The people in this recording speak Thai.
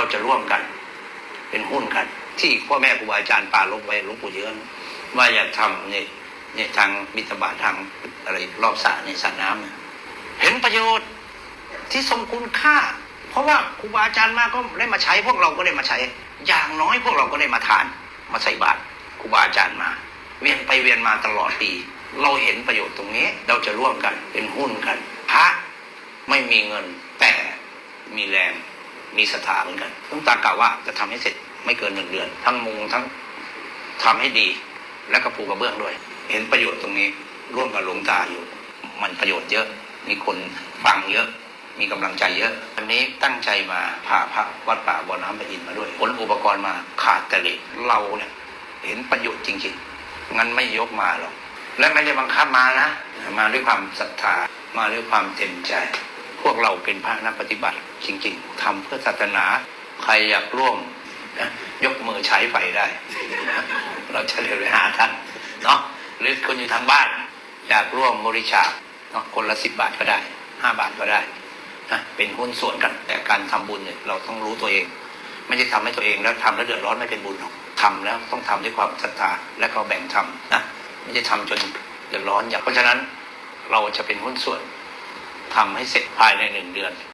เราจะร่วมกัน เป็นหุ้นกัน ที่พ่อแม่ครูบาอาจารย์ป่าลบไว้หลวงปู่เยือว่าอยากทำเนี่ยเนี่ยทางบิณฑบาตทางอะไรรอบสระในสระน้ำเนี่ยเห็นประโยชน์ที่ทรงคุณค่า เพราะว่าครูบาอาจารย์มาก็ได้มาใช้พวกเราก็ได้มาใช้ อย่างน้อยพวกเราก็ได้มาทาน มาใส่บาตรครูบาอาจารย์มา เวียนไปเวียนมาตลอดปี เราเห็นประโยชน์ตรงนี้ เราจะร่วมกันเป็นหุ้นกันพระไม่มีเงินแต่มีแรง มีศรัทธาเหมือนกันหลุงตากล่าวว่าจะทำให้เสร็จไม่เกินหนึ่งเดือน ทั้งมุงทั้งทำให้ดี และกระปูกระเบื้องด้วย เห็นประโยชน์ตรงนี้ร่วมกับหลวงตาอยู่ มันประโยชน์เยอะ มีคนฟังเยอะ มีกำลังใจเยอะวันนี้ตั้งใจมาพาพระวัดป่าบ่อน้ำพระอินมาด้วยขนอุปกรณ์มาขาดแต่เหล็กเราเนี่ยเห็นประโยชน์จริงๆงั้นไม่ยกมาหรอกและไม่ได้บังคับมานะ มาด้วยความศรัทธามาด้วยความเต็มใจ พวกเราเป็นพระนักปฏิบัติ จริง ๆทำเพื่อศาสนา ใครอยากร่วมนะยกมือใช้ไฟได้ เราจะเรียนไปหาท่านเนาะหรือคนอยู่ทางบ้าน อยากร่วมบริจาคเนาะคนละสิบบาทก็ได้ห้าบาทก็ได้นะเป็นหุ้นส่วนกัน แต่การทำบุญเนี่ยเราต้องรู้ตัวเอง ไม่ใช่ทำให้ตัวเองแล้วทำแล้วเดือดร้อนไม่เป็นบุญหรอกทำแล้วต้องทำด้วยความศรัทธาและก็แบ่งทำนะไม่ใช่ทำจนเดือดร้อนอย่างเพราะฉะนั้นเราจะเป็นหุ้นส่วน ทำให้เสร็จภายในหนึ่งเดือน